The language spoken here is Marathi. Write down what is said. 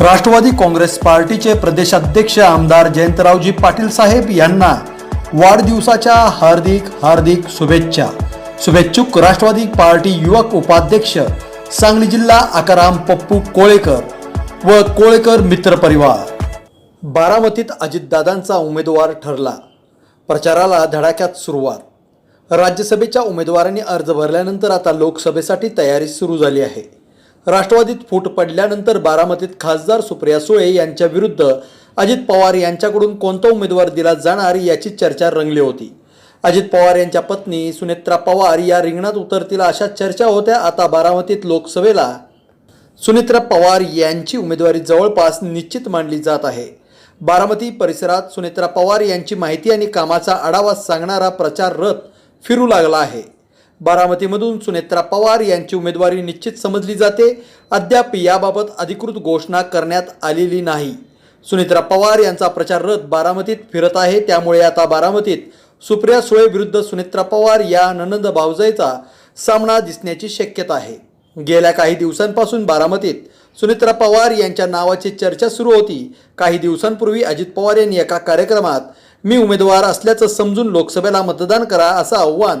राष्ट्रवादी काँग्रेस पार्टीचे प्रदेशाध्यक्ष आमदार जयंतरावजी पाटील साहेब यांना वाढदिवसाच्या हार्दिक हार्दिक शुभेच्छा. शुभेच्छुक राष्ट्रवादी पार्टी युवक उपाध्यक्ष सांगली जिल्हा आकाराम पप्पू कोळेकर व कोळेकर मित्र परिवार. बारामतीत अजितदादांचा उमेदवार ठरला. प्रचाराला धडाक्यात सुरुवात. राज्यसभेच्या उमेदवारांनी अर्ज भरल्यानंतर आता लोकसभेसाठी तयारी सुरू झाली आहे. राष्ट्रवादीत फूट पडल्यानंतर बारामतीत खासदार सुप्रिया सुळे यांच्या विरुद्ध अजित पवार यांच्याकडून कोणता उमेदवार दिला जाणार याची चर्चा रंगली होती. अजित पवार यांच्या पत्नी सुनेत्रा पवार या रिंगणात उतरतील अशा चर्चा होत्या आता बारामतीत लोकसभेला. सुनेत्रा पवार यांची उमेदवारी जवळपास निश्चित मानली जात आहे. बारामती परिसरात सुनेत्रा पवार यांची माहिती आणि कामाचा आढावा सांगणारा प्रचार रथ फिरू लागला आहे. बारामतीमधून सुनेत्रा पवार यांची उमेदवारी निश्चित समजली जाते. अद्याप याबाबत अधिकृत घोषणा करण्यात आलेली नाही. सुनेत्रा पवार यांचा प्रचार रथ बारामतीत फिरत आहे. त्यामुळे आता बारामतीत सुप्रिया सुळे विरुद्ध सुनेत्रा पवार या ननंद भावजाईचा सामना दिसण्याची शक्यता आहे. गेल्या काही दिवसांपासून बारामतीत सुनेत्रा पवार यांच्या नावाची चर्चा सुरू होती. काही दिवसांपूर्वी अजित पवार यांनी एका कार्यक्रमात मी उमेदवार असल्याचं समजून लोकसभेला मतदान करा असं आव्हान